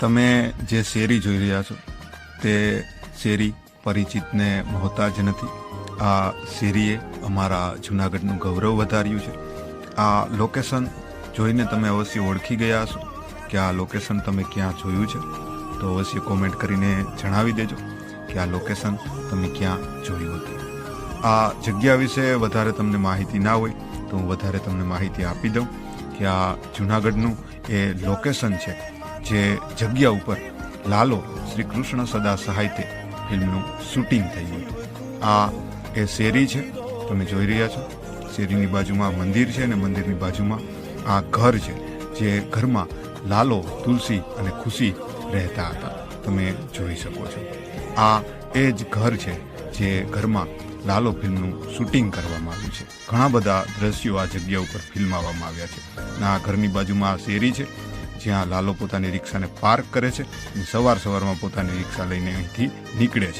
તમે જે શેરી જોઈ રહ્યા છો, તે શેરી પરિચિતને મોહતાજ નથી. આ શેરીએ અમારા જૂનાગઢનું ગૌરવ વધાર્યું છે. આ લોકેશન જોઈને તમે અવશ્ય ઓળખી ગયા હશો કે આ લોકેશન તમે ક્યાં જોયું છે. તો અવશ્ય કોમેન્ટ કરીને જણાવી દેજો કે આ લોકેશન તમે ક્યાં જોયું હતું. આ જગ્યા વિશે વધારે તમને માહિતી ના હોય, તો હું વધારે તમને માહિતી આપી દઉં કે આ જૂનાગઢનું એ લોકેશન છે. જે જગ્યા ઉપર લાલો શ્રી કૃષ્ણ સદા સાહિત્ય ફિલ્મનું શૂટિંગ થયું હતું. આ એ શેરી છે. તમે જોઈ રહ્યા છો. શેરીની બાજુમાં મંદિર છે અને મંદિરની બાજુમાં આ ઘર છે, જે ઘરમાં લાલો, તુલસી અને ખુશી રહેતા હતા. તમે જોઈ શકો છો. આ એ જ ઘર છે, જે ઘરમાં લાલો ફિલ્મનું શૂટિંગ કરવામાં આવ્યું છે. ઘણા બધા દ્રશ્યો આ જગ્યા ઉપર ફિલ્માવવામાં આવ્યા છે. આ ઘરની બાજુમાં આ શેરી છે. જ્યાં લાલો પોતાની રિક્ષાને પાર્ક કરે છે અને સવાર સવારમાં પોતાની રિક્ષા લઈને અહીંથી નીકળે છે.